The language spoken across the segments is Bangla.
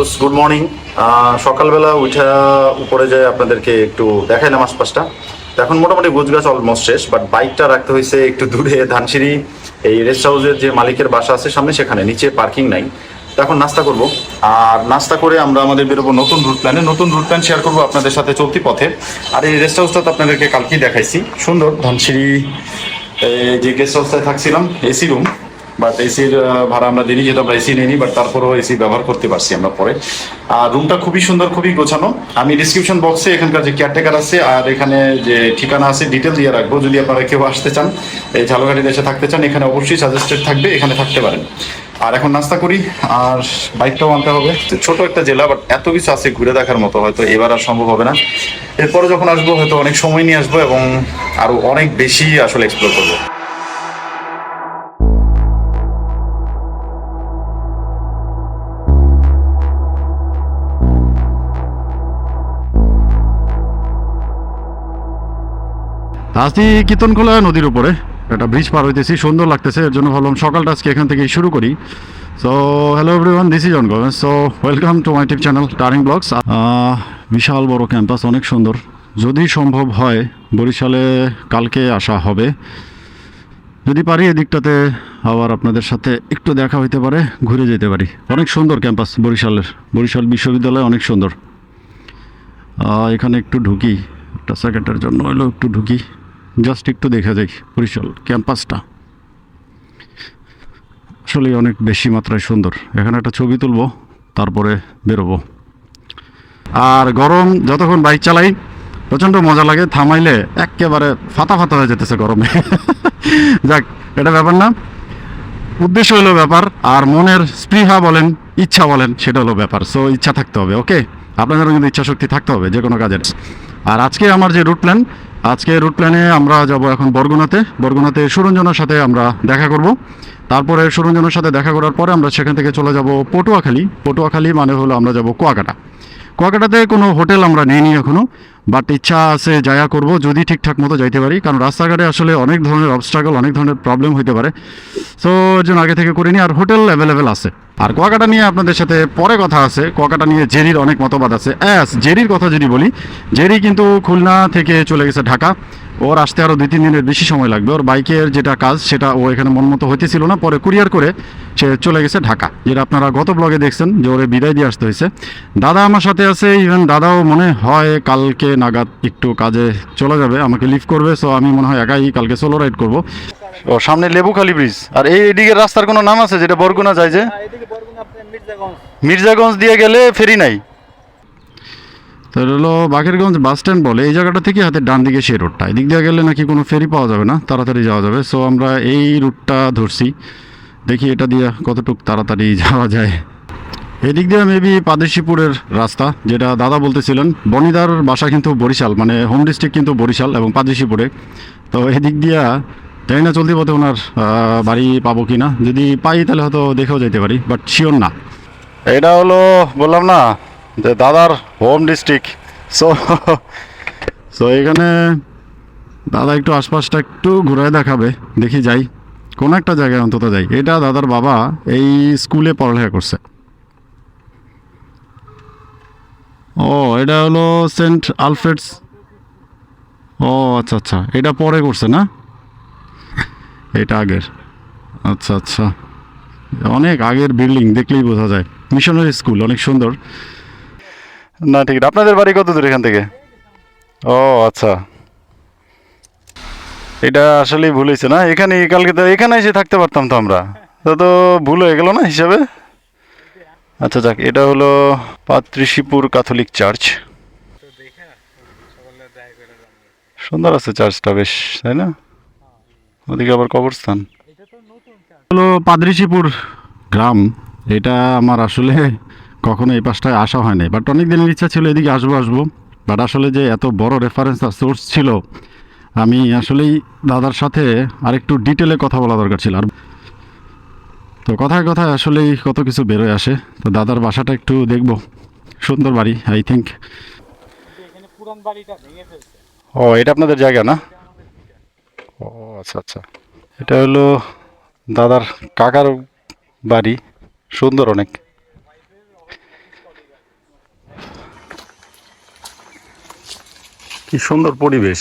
ব্রোস গুড মর্নিং সকালবেলা উঠা উপরে যায় আপনাদেরকে একটু দেখাইলাম আশপাশটা এখন মোটামুটি গুজগাছ অলমোস্ট শেষ বাট বাইকটা রাখতে হয়েছে একটু দূরে, ধানসিঁড়ি, এই রেস্ট হাউসের যে মালিকের বাসা আছে সামনে সেখানে, নিচে পার্কিং নাই। এখন নাস্তা করব। আর নাস্তা করে আমরা আমাদের বেরোবো নতুন রুট প্ল্যানে নতুন রুট প্ল্যান শেয়ার করব আপনাদের সাথে চলতি পথে। আর এই রেস্ট হাউসটা তো আপনাদেরকে কালকেই দেখাইছি। সুন্দর, ধানসিঁড়ি যে গেস্ট হাউসটায় থাকছিলাম এসি রুম বাট এসির ভাড়া আমরা দিনই যেহেতু আমরা এসি নিইনি বাট তারপরেও এসি ব্যবহার করতে পারছি আমরা পরে। আর রুমটা খুবই সুন্দর, খুবই গোছানো। আমি ডিসক্রিপশন বক্সে এখানকার যে কেয়ারটেকার আছে, আর এখানে যে ঠিকানা আছে ডিটেল দিয়ে রাখব। যদি আপনারা কেউ আসতে চান, এই ঝালকাঠি দেশে থাকতে চান, এখানে অবশ্যই সাজেস্টেড থাকবে, এখানে থাকতে পারেন। আর এখন নাস্তা করি, আর বাইকটাও আনতে হবে। ছোট একটা জেলা বাট এত কিছু আছে ঘুরে দেখার মতো, হয়তো এবার আর সম্ভব হবে না। এরপরে যখন আসব, হয়তো অনেক সময় নিয়ে আসব, এবং আরও অনেক বেশি আসলে এক্সপ্লোর করব। আছি কীর্তনখোলা নদীর উপরে। একটা ব্রিজ পার হইতেছি, সুন্দর লাগতেছে, এর জন্য ভাবলাম সকালটা আজকে এখান থেকে শুরু করি। So hello everyone this is অনগো so welcome to my tip channel touring blogs বিশাল বড় ক্যাম্পাস অনেক সুন্দর। যদি সম্ভব হয়, বরিশালে কালকে আসা হবে। যদি পারি, এদিকটাতে আবার আপনাদের সাথে একটু দেখা হইতে পারে, ঘুরে যেতে পারি। অনেক সুন্দর ক্যাম্পাস বরিশালের। বরিশাল বিশ্ববিদ্যালয় অনেক সুন্দর। এখানে একটু ঢুকি, একটা সেকেন্ডের জন্য হলো একটু ঢুকি। জাস্ট একটু দেখা যাই বরিশাল ক্যাম্পাসটা। আসলে অনেক বেশি মাত্রায় সুন্দর। এখানে একটা ছবি তুলবো, তারপরে বেরোবো। আর গরম যতক্ষণ বাইক চালাই, প্রচণ্ড মজা লাগে, থামাইলে একেবারে ফাতা ফাতা হয়ে যেতেছে গরমে। যাক, এটা ব্যাপার না। উদ্দেশ্য হলো ব্যাপার, আর মনের স্পৃহা বলেন, ইচ্ছা বলেন, সেটা হলো ব্যাপার। সো ইচ্ছা থাকতে হবে ওকে আপনাদেরও কিন্তু ইচ্ছা শক্তি থাকতে হবে যে কোনো কাজের। আর আজকে আমার যে রুট প্ল্যান আজকে রুট প্ল্যানে আমরা যাব এখন বরগুনাতে। বরগুনাতে সুরঞ্জনার সাথে আমরা দেখা করব। তারপরে সুরঞ্জনার সাথে দেখা করার পরে আমরা সেখান থেকে চলে যাব পটুয়াখালী। পটুয়াখালী মানে হলো আমরা যাব কুয়াকাটা। কুয়াকাটাতে কোনো হোটেল আমরা নিইনি এখনও। বাট ইচ্ছা আছে যায়া করব, যদি ঠিকঠাক মতো যাইতে পারি। কারণ রাস্তাঘাটে আসলে অনেক ধরনের অবস্ট্রাগল অনেক ধরনের প্রবলেম হইতে পারে। সো এর জন্য আগে থেকে করিনি, আর হোটেল অ্যাভেলেবেল আছে। আর কুয়াকাটা নিয়ে আপনাদের সাথে পরে কথা আছে। কুয়াকাটা নিয়ে জেরির অনেক মতবাদ আছে। অ্যাস, জেরির কথা যদি বলি, জেরি কিন্তু খুলনা থেকে চলে গেছে ঢাকা। ওর আসতে আরও দুই, তিন দিনের বেশি সময় লাগবে। ওর বাইকের যেটা কাজ, সেটা ও এখানে মন মতো হইতেছিল না। পরে কুরিয়ার করে সে চলে গেছে ঢাকা, যেটা আপনারা গত ব্লগে দেখছেন যে ওরে বিদায় দিয়ে আসতে হয়েছে। দাদা আমার সাথে আছে ইভেন দাদাও মনে হয় কালকে নাগাদ একটু কাজে চলে যাবে আমাকে লিভ করবে সো আমি মনে হয় একাই কালকে সোলো রাইড করব। ও সামনে লেবুখালী ব্রিজ আর এই এদিকের রাস্তার কোনো নাম আছে যেটা বরগুনা যায় যে? এদিকে আপনার মির্জাগঞ্জ। মির্জাগঞ্জ দিয়ে গেলে ফেরি নাই। তাহলে হলো বাকেরগঞ্জ বাস স্ট্যান্ড বলে এই জায়গাটা থেকে হাতে ডান দিকে সেই রোডটা এদিক দিয়ে গেলে নাকি কোনো ফেরি পাওয়া যাবে না তাড়াতাড়ি যাওয়া যাবে। সো আমরা এই রুটটা ধরছি দেখি এটা দিয়ে কতটুক তাড়াতাড়ি যাওয়া যায়। এদিক দিয়ে মেবি পাদেশিপুরের রাস্তা যেটা দাদা বলতেছিলেন বনিদার বাসা কিন্তু বরিশাল মানে হোম ডিস্ট্রিক্ট কিন্তু বরিশাল এবং পাদেশিপুরে। তো এদিক দিয়া জানি না চলতি পথে ওনার বাড়ি পাবো কি না যদি পাই তাহলে হয়তো দেখেও যেতে পারি বাট শিওর না। এটা হলো বললাম না যে দাদার হোম ডিস্ট্রিক্ট সো সো এখানে দাদা একটু আশপাশটা একটু ঘুরায় দেখাবে দেখি যাই। কোন একটা জায়গায় অন্তত যাই। এটা দাদার বাবা এই স্কুলে পড়ালেখা করছে। ও, এটা হলো সেন্ট আলফ্রেডস। ও আচ্ছা আচ্ছা। এটা পরে করছে না? এটা আগের। আচ্ছা আচ্ছা। অনেক আগের বিল্ডিং দেখলেই বোঝা যায়। মিশনারি স্কুল, অনেক সুন্দর। না, ঠিক আপনাদের বাড়ি কত দূর এখান থেকে? ও আচ্ছা। এটা আসলেই ভুল হয়েছে না? এখানে কালকে তো এখানে এসে থাকতে পারতাম তো আমরা। তো তো ভুল হয়ে গেল না হিসাবে? আচ্ছা যাক, এটা হলো পাত্রিশিপুর ক্যাথলিক চার্চ। সুন্দর আছে চার্চটা বেশ, তাই না? ওদিকে আবার কবরস্থান। হলো পাদ্রিশিপুর গ্রাম। এটা আমার আসলে কখনো এই পাশটায় আসা হয় নাই বাট অনেক দিনের ইচ্ছা ছিল এদিকে আসব আসব। বাট আসলে যে এত বড় রেফারেন্স আর সোর্স ছিল, আমি আসলেই দাদার সাথে আরেকটু ডিটেলে কথা বলা দরকার ছিল। আর তো কথায় কথায় আসলেই কত কিছু বেরোয় আসে। তো দাদার বাসাটা একটু দেখব। সুন্দর বাড়ি আই থিঙ্ক ও এটা আপনাদের জায়গা না? ও আচ্ছা আচ্ছা। এটা হলো দাদার কাকার বাড়ি। সুন্দর অনেক। কি সুন্দর পরিবেশ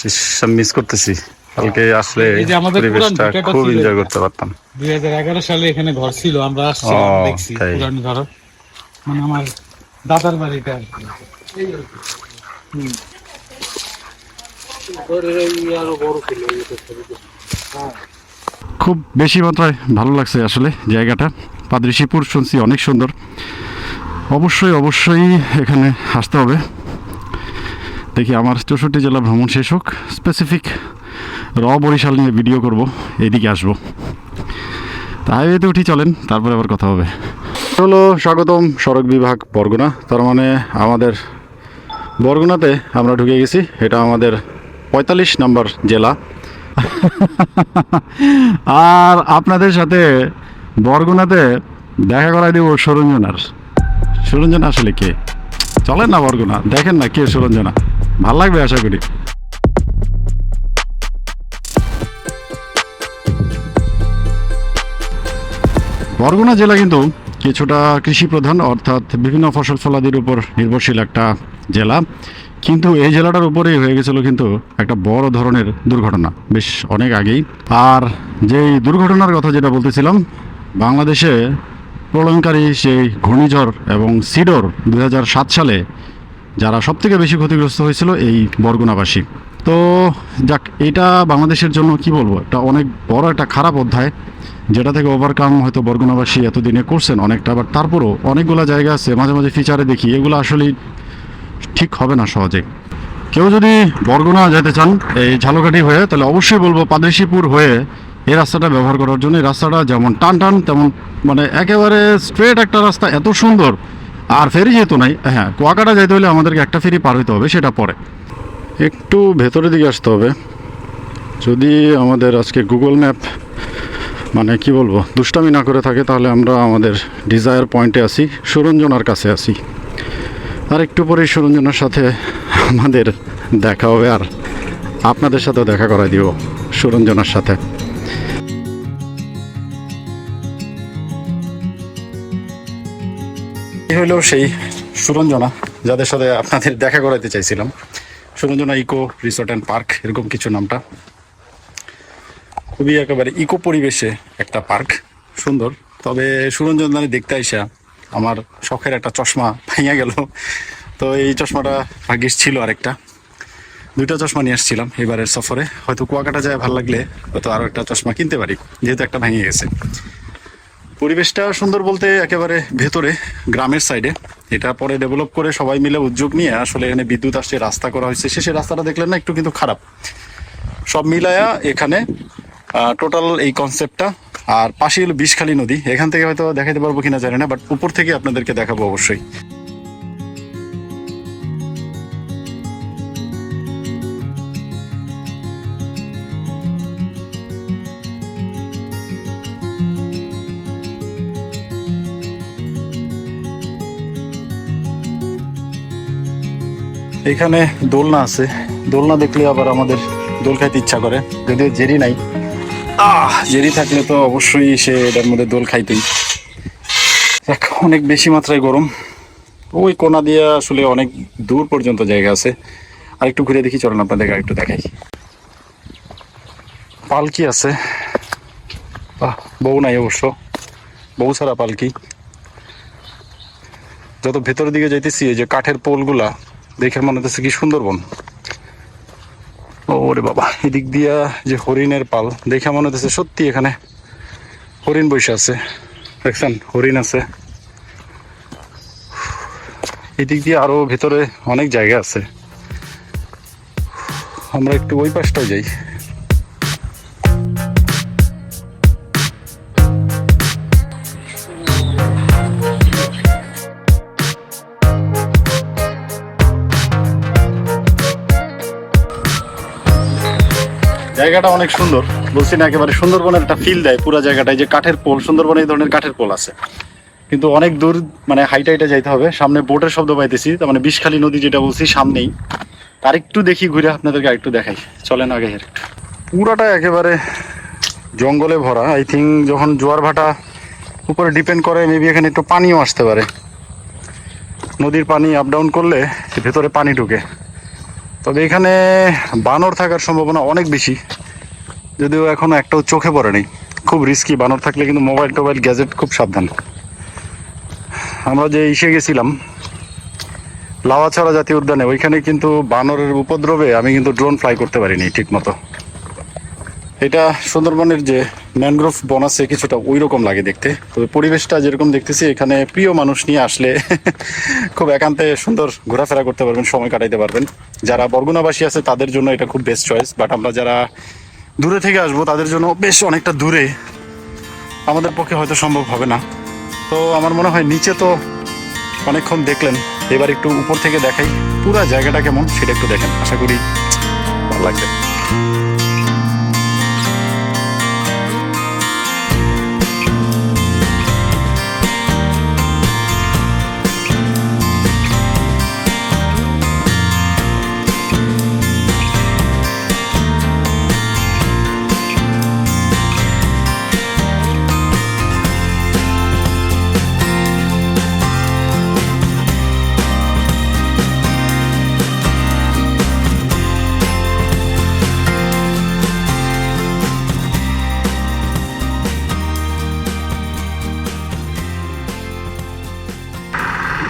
মিস করতেছি। কালকে আসলে এই যে আমাদের পুরান পরিবেশটা খুব এনজয় করতে পারতাম। দুই হাজার এগারো সালে এখানে ঘর ছিল আমরা আসছি ও, দেখছি পুরান ঘর। মানে আমার দাদার বাড়িটা আর কি। খুব বেশি মাত্রায় ভালো লাগছে আসলে জায়গাটা। পাদৃশীপুর শুনছি অনেক সুন্দর। অবশ্যই অবশ্যই এখানে আসতে হবে। দেখি আমার চৌষট্টি জেলা ভ্রমণ শেষ হোক। স্পেসিফিক র বরিশাল নিয়ে ভিডিও করব এইদিকে আসব। তা হাইওয়েতে উঠি চলেন, তারপরে আবার কথা হবে। হলো স্বাগতম সড়ক বিভাগ বরগুনা, তার মানে আমাদের বরগুনাতে আমরা ঢুকে গেছি, এটা আমাদের পঁয়তাল্লিশ নম্বর জেলা। আর আপনাদের সাথে বরগুনাতে দেখা করাই দিব সরঞ্জনার। সুরঞ্জনা আসলে কে? চলেন না বরগুনা, দেখেন না কে সুরঞ্জনা। ভালো লাগবে আশা করি। বরগুনা জেলা কিন্তু কিছুটা কৃষি প্রধান অর্থাৎ বিভিন্ন ফসল ফলাদির উপর নির্ভরশীল একটা জেলা। কিন্তু এই জেলাটার উপরেই হয়ে গেছিল কিন্তু একটা বড় ধরনের দুর্ঘটনা, বেশ অনেক আগেই। আর যেই দুর্ঘটনার কথা যেটা বলতেছিলাম, বাংলাদেশে প্রলয়ঙ্কারী সেই ঘূর্ণিঝড় এবং সিডর দু সালে যারা সবথেকে বেশি ক্ষতিগ্রস্ত হয়েছিল এই বরগুনাবাসী। তো যাক, এটা বাংলাদেশের জন্য কি বলব, এটা অনেক বড় একটা খারাপ অধ্যায়। যেটা থেকে ওভারকাম হয়তো বরগুনাবাসী এতদিনে করছেন অনেকটা বাট তারপরও অনেকগুলো জায়গা আছে, মাঝে মাঝে ফিচারে দেখি, এগুলো আসলেই ঠিক হবে না সহজে। কেউ যদি বরগুনা যেতে চান, এই ঝালকাঠি হয়ে, তাহলে অবশ্যই বলব পাদেশিপুর হয়ে এই রাস্তাটা ব্যবহার করার জন্য। এই রাস্তাটা যেমন টান টান, তেমন মানে একেবারে স্ট্রেট একটা রাস্তা, এত সুন্দর। আর ফেরি যেহেতু নাই হ্যাঁ কুয়াকাটা যেতে হলে আমাদেরকে একটা ফেরি পার হইতে হবে, সেটা পরে। একটু ভেতরের দিকে আসতে হবে। যদি আমাদের আজকে গুগল ম্যাপ মানে কি বলব, দুষ্টামি না করে থাকে, তাহলে আমরা আমাদের ডিজায়ার পয়েন্টে আসি সুরঞ্জনার কাছে আসি আর একটু পরে সুরঞ্জনার সাথে আমাদের দেখা হবে, আর আপনাদের সাথেও দেখা করাই দিব সুরঞ্জনার সাথে। এই হলো সেই সুরঞ্জনা, যাদের সাথে আপনাদের দেখা করাইতে চাইছিলাম। Suranjana eco resort and park, এরকম কিছু নামটা। খুবই একেবারে ইকো পরিবেশে একটা পার্ক, সুন্দর। তবে সুরঞ্জনানি দেখতে আইসা আমার শখের একটা চশমা ভেঙে গেল। তো এই চশমাটা ভাগ্যিস ছিল আরেকটা। দুইটা চশমা নিয়ে আসছিলাম এবারের সফরে। হয়তো কুয়াকাটা যায় ভালো লাগলে হয়তো আরও একটা চশমা কিনতে পারি, যেহেতু একটা ভেঙে গেছে। পরিবেশটা সুন্দর বলতে একেবারে ভেতরে, গ্রামের সাইডে। এটা পরে ডেভেলপ করে সবাই মিলে উদ্যোগ নিয়ে আসলে এখানে বিদ্যুৎ আসছে, রাস্তা করা হয়েছে। শেষে রাস্তাটা দেখলেন না, একটু কিন্তু খারাপ। সব মিলায়া এখানে টোটাল এই কনসেপ্টটা আর পাশে হলো বিষখালী নদী। এখান থেকে হয়তো দেখাতে পারব কিনা জানি না বাট উপর থেকে আপনাদেরকে দেখাবো অবশ্যই। এখানে দোলনা আছে। দোলনা দেখলে আবার আমাদের দোল খাইতে ইচ্ছা করে। যদিও জেরি নাই আহ, জেরি থাকলে তো অবশ্যই সে এটার মধ্যে দোল খাইতেই। অনেক বেশি মাত্রায় গরম। ওই কোনা দিয়ে আসলে অনেক দূর পর্যন্ত জায়গা আছে। আর একটু ঘুরে দেখি, চলেন আপনাদের একটু দেখাই। পালকি আছে। বাহ বউ নাই অবশ্য। বউ ছাড়া পালকি। যত ভেতরের দিকে যাইতেছি, এই যে কাঠের পোলগুলা, দেখে মনে হচ্ছে কি সুন্দরবন। ওরে বাবা, এদিক দিয়া যে হরিণের পাল, দেখে মনে হচ্ছে সত্যি এখানে হরিণ বসে আছে। দেখছেন, হরিণ আছে। এদিক দিয়ে আরও ভেতরে অনেক জায়গা আছে। আমরা একটু ওই পাশটাও যাই। জায়গাটা অনেক সুন্দর। বলছি না একেবারে সুন্দরবনের একটা ফিল দেয়, পুরো জায়গাটায় যে কাঠের পোল, সুন্দরবনে এই ধরনের কাঠের পোল আছে। কিন্তু অনেক দূর মানে হাইটা হাইটা যাইতে হবে। সামনে বোটের শব্দ পাইতেছি, তার মানে বিষখালী নদী যেটা বলছি সামনেই। আর একটু দেখি ঘুরে আপনাদেরকে আরেকটু দেখাই। চলেন আগে পুরাটা একেবারে জঙ্গলে ভরা। আই থিঙ্ক যখন জোয়ার ভাটা উপরে ডিপেন্ড করে মেবি এখানে একটু পানিও আসতে পারে। নদীর পানি আপ ডাউন করলে, ভেতরে পানি ঢুকে। তবে এখানে বানর থাকার সম্ভাবনা অনেক বেশি। যদিও এখনও একটাও চোখে পড়েনি। খুব রিস্কি বানর থাকলে কিন্তু মোবাইল টোবাইল গ্যাজেট খুব সাবধান। আমরা যে ইসে গেছিলাম, লাওয়াছড়া জাতীয় উদ্যানে, ওইখানে কিন্তু বানরের উপদ্রবে আমি কিন্তু ড্রোন ফ্লাই করতে পারিনি ঠিক মতো এটা সুন্দরবনের যে ম্যানগ্রোভ বন আছে কিছুটা ওই রকম লাগে দেখতে। তবে পরিবেশটা যেরকম দেখতেছি, এখানে প্রিয় মানুষ নিয়ে আসলে খুব একান্তে সুন্দর ঘোরাফেরা করতে পারবেন, সময় কাটাইতে পারবেন। যারা বরগুনাবাসী আছে, তাদের জন্য এটা খুব বেস্ট চয়েস বাট আমরা যারা দূরে থেকে আসব, তাদের জন্য বেশ অনেকটা দূরে আমাদের পক্ষে হয়তো সম্ভব হবে না। তো আমার মনে হয় নিচে তো অনেকক্ষণ দেখলেন, এবার একটু উপর থেকে দেখাই, পুরো জায়গাটা কেমন সেটা একটু দেখেন। আশা করি ভালো লাগবে।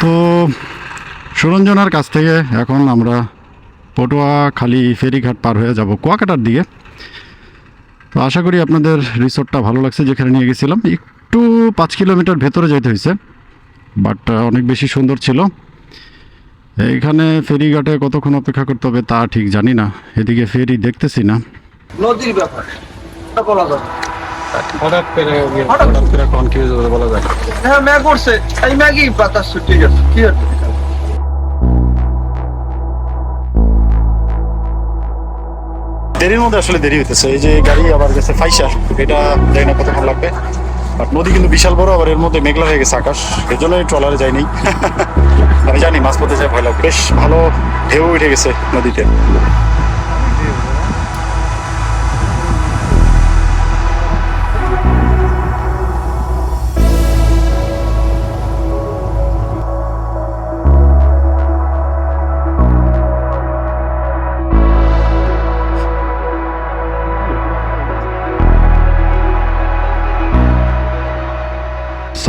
তো সুরঞ্জনার কাছ থেকে এখন আমরা পটুয়াখালী ফেরিঘাট পার হয়ে যাব কুয়াকাটার দিকে। তো আশা করি আপনাদের রিসোর্টটা ভালো লাগছে, যেখানে নিয়ে গেছিলাম। একটু পাঁচ কিলোমিটার ভেতরে যেতে হয়েছে, বাট অনেক বেশি সুন্দর ছিল। এইখানে ফেরিঘাটে কতক্ষণ অপেক্ষা করতে হবে তা ঠিক জানি না, এদিকে ফেরি দেখতেছি না। নদীর ব্যাপার। হঠাৎ করে হঠাৎ হঠাৎ করে কনফিউজ হয়ে বলা যায় হ্যাঁ ম্যাগ করছে এই ম্যাগই বাতাস ঠিক আছে কি আছে দেরির মধ্যে আসলে দেরি হইতেছে। এই যে গাড়ি আবার গেছে ফাইসার এটা জানি না কতক্ষণ লাগবে। বাট নদী কিন্তু বিশাল বড় আবার এর মধ্যে মেঘলা হয়ে গেছে আকাশ। এর জন্য ট্রলারে যাইনি আমি জানি মাছ পথে যায় ভয় লাগবে। বেশ ভালো ঢেউ উঠে গেছে নদীতে।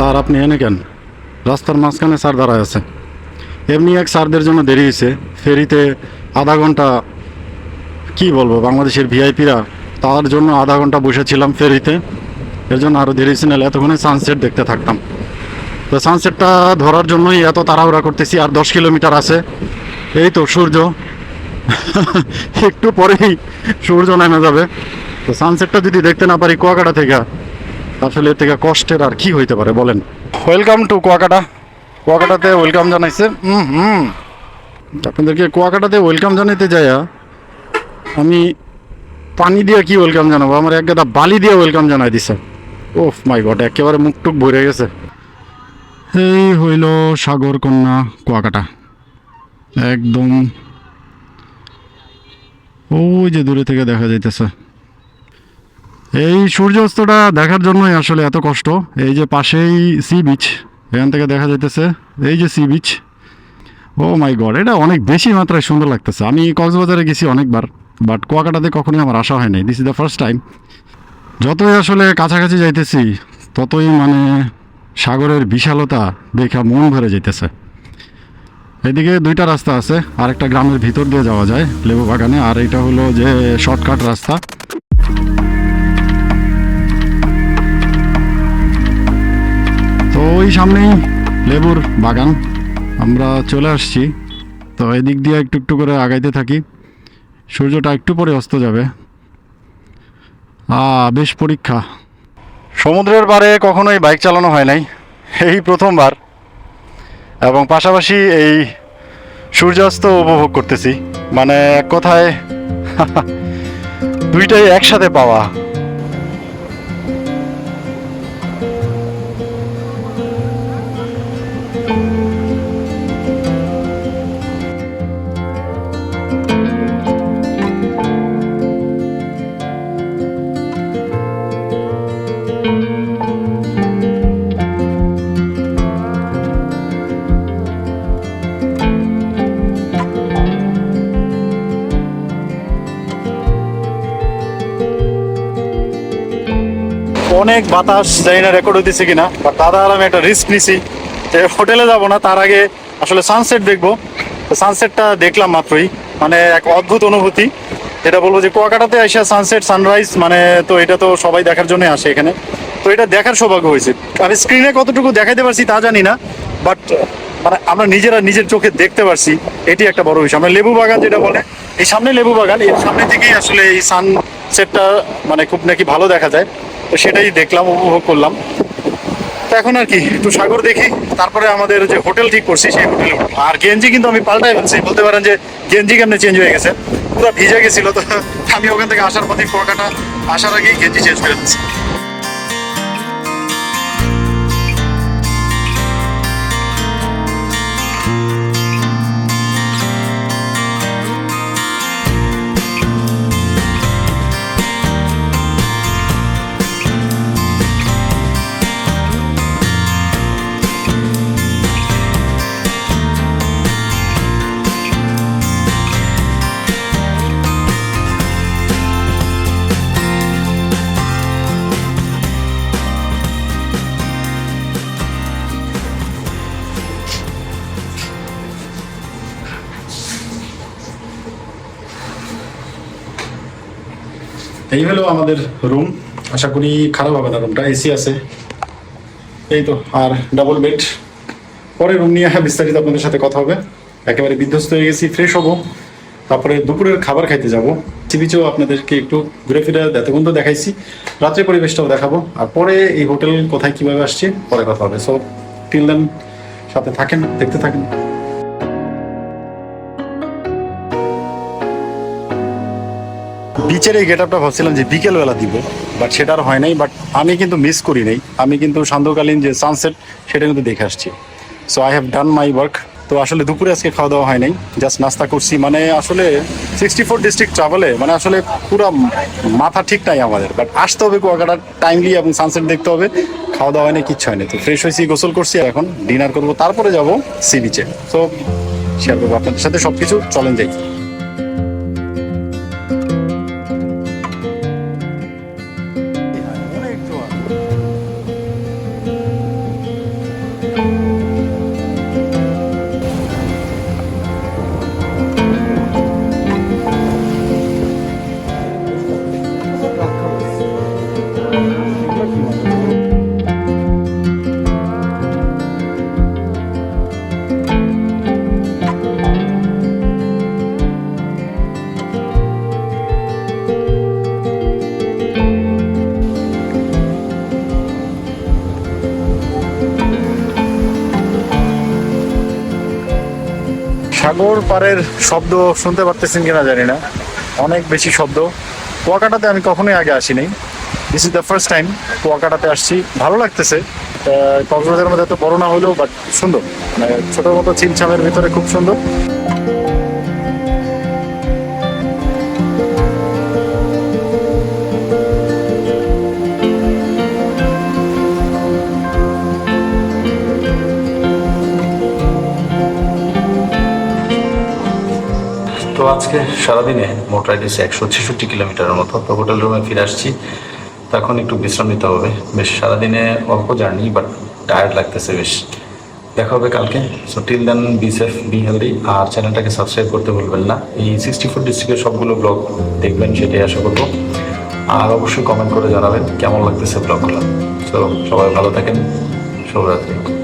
স্যার, আপনি এনে কেন? রাস্তার মাঝখানে স্যার দাঁড়ায় আছে। এমনি এক স্যারদের জন্য দেরি হয়েছে। ফেরিতে আধা ঘণ্টা, কি বলব, বাংলাদেশের ভিআইপিরা, তার জন্য আধা ঘণ্টা বসেছিলাম ফেরিতে। এর জন্য আরও দেরি হয়েছে, নাহলে এতক্ষণে সানসেট দেখতে থাকতাম। তো সানসেটটা ধরার জন্যই এত তাড়াহুড়া করতেছি, আর দশ কিলোমিটার আছে। এই তো সূর্য। একটু পরেই সূর্য নেমে যাবে। তো সানসেটটা যদি দেখতে না পারি, কুয়াকাটা থেকে। আসলে এর থেকে কষ্টের আর কি হইতে পারে বলেন। Welcome to Kuakata. কুয়াকাটাতে ওয়েলকাম জানাইছে। হুম হুম। আপনাদেরকে কুয়াকাটাতে ওয়েলকাম জানাইতে যাইয়া আমি পানি দিয়ে কি ওয়েলকাম জানাব? আমার এক গাদা বালি দিয়ে ওয়েলকাম জানাই দিছে। ওফ মাই গড একেবারে মুখ টুক ভরে গেছে। এই হইল সাগর কন্যা কুয়াকাটা। একদম ওই যে দূরে থেকে দেখা যাইতেছে। এই সূর্যাস্তটা দেখার জন্যই আসলে এত কষ্ট। এই যে পাশেই সি বিচ এখান থেকে দেখা যাইতেছে, এই যে sea beach oh my god এটা অনেক বেশি মাত্রায় সুন্দর লাগতেছে। আমি কক্সবাজারে গেছি অনেকবার বাট কুয়াকাটাতে কখনোই আমার আসা হয়নি this is the first time যতই আসলে কাছাকাছি যাইতেছি, ততই মানে সাগরের বিশালতা দেখা মন ভরে যাইতেছে। এদিকে দুইটা রাস্তা আছে আর একটা গ্রামের ভিতর দিয়ে যাওয়া যায় লেবু বাগানে আর এটা হলো যে শর্টকাট রাস্তা। তো ওই সামনেই লেবুর বাগান। আমরা চলে আসছি। তো এদিক দিয়ে একটু একটু করে আগাইতে থাকি। সূর্যটা একটু পরে অস্ত যাবে। আ, বেশ পরীক্ষা। সমুদ্রের পাড়ে কখনোই বাইক চালানো হয় নাই। এই প্রথমবার। এবং পাশাপাশি এই সূর্যাস্ত উপভোগ করতেছি। মানে কথায়, দুইটাই একসাথে পাওয়া। অনেক বাতাস, জানি না রেকর্ড হইতেছে কিনা বাট দাদা আমি একটা রিস্ক নিছি যে হোটেলে যাব না, তার আগে আসলে সানসেট দেখব। সানসেটটা দেখলাম মাত্রই মানে এক অদ্ভুত অনুভূতি। এটা বলব যে কুয়াকাটাতে আসা সানসেট সানরাইজ মানে তো এটা তো সবাই দেখার জন্য আসে এখানে। তো এটা দেখার সৌভাগ্য হয়েছে। আমি স্ক্রিনে কতটুকু দেখাইতে পারছি তা জানি না বাট মানে আমরা নিজেরা নিজের চোখে দেখতে পারছি, এটি একটা বড় বিষয়। আমরা লেবু বাগান যেটা বলে, এই সামনে লেবু বাগান, এর সামনে থেকেই আসলে এই সানসেটটা মানে খুব নাকি ভালো দেখা যায়। তো সেটাই দেখলাম, উপভোগ করলাম। তো এখন আর কি, একটু সাগর দেখি, তারপরে আমাদের যে হোটেল ঠিক করছি, সেই হোটেলে আর গেঞ্জি কিন্তু আমি পাল্টাই ফেলছি, বলতে পারেন যে গেঞ্জি কেমনে চেঞ্জ হয়ে গেছে? পুরো ভিজে গেছিল তো, আমি ওখান থেকে আসার পথে কুয়াকাটা আসার আগেই গেঞ্জি চেঞ্জ করে দিচ্ছি এই হলো আমাদের রুম আশা করি খারাপ হবে না রুমটা এসি আছে। এই তো, আর ডাবল বেড পরে রুম নিয়ে বিস্তারিত আপনাদের সাথে কথা হবে। একেবারে বিধ্বস্ত হয়ে গেছি ফ্রেশ হব। তারপরে দুপুরের খাবার খাইতে যাব। সি বিচেও আপনাদেরকে একটু ঘুরে ফিরে এতক্ষণ তো দেখাইছি। রাত্রে পরিবেশটাও দেখাবো। আর পরে এই হোটেল কোথায় কীভাবে আসছে, পরে কথা হবে। সো টিল দেন সাথে থাকেন, দেখতে থাকেন। বিচের এই গেট আপটা ভাবছিলাম যে বিকেলবেলা দিব বাট সেটা আর হয় নাই বাট আমি কিন্তু মিস করি নাই। আমি কিন্তু সান্ধ্যকালীন যে সানসেট সেটা কিন্তু দেখে আসছি। So I have done my work তো আসলে দুপুরে আজকে খাওয়া দাওয়া হয় নাই জাস্ট নাস্তা করছি। মানে আসলে সিক্সটি ফোর ডিস্ট্রিক্ট ট্রাভেলে মানে আসলে পুরো মাথা ঠিক নাই আমাদের। বাট আসতে হবে কুয়াকাটার টাইমলি এবং সানসেট দেখতে হবে। খাওয়া দাওয়া হয় না কিচ্ছু হয়নি তো ফ্রেশ হয়েছি, গোসল করছি, আর এখন ডিনার করব। তারপরে যাব সি বিচে তো শেয়ার করব আপনাদের সাথে সব কিছু চলেন যাই। পাড়ের শব্দ শুনতে পারতেছেন কিনা জানি না। অনেক বেশি শব্দ। কুয়াকাটাতে আমি কখনোই আগে আসিনি। This is the first time কুয়াকাটাতে আসছি। ভালো লাগতেছে। কক্সবাজারের মধ্যে এত বড় না হলেও বাট সুন্দর। মানে ছোটো মতো চিনছামের ভিতরে খুব সুন্দর। তো আজকে সারাদিনে মোট রাইড একশো ছেষট্টি কিলোমিটারের মতো। তো হোটেল রুমে ফিরে আসছি। তখন একটু বিশ্রাম নিতে হবে। বেশ সারাদিনে অল্প জার্নি বাট টায়ার্ড লাগতেছে বেশ। দেখা হবে কালকে। So till then be safe be healthy আর চ্যানেলটাকে সাবস্ক্রাইব করতে ভুলবেন না। এই সিক্সটি ফোর ডিস্ট্রিক্টের সবগুলো ব্লগ দেখবেন, সেটাই আশা করব। আর অবশ্যই কমেন্ট করে জানাবেন কেমন লাগতেছে ব্লগগুলো তো সবাই ভালো থাকেন। শুভরাত্রি।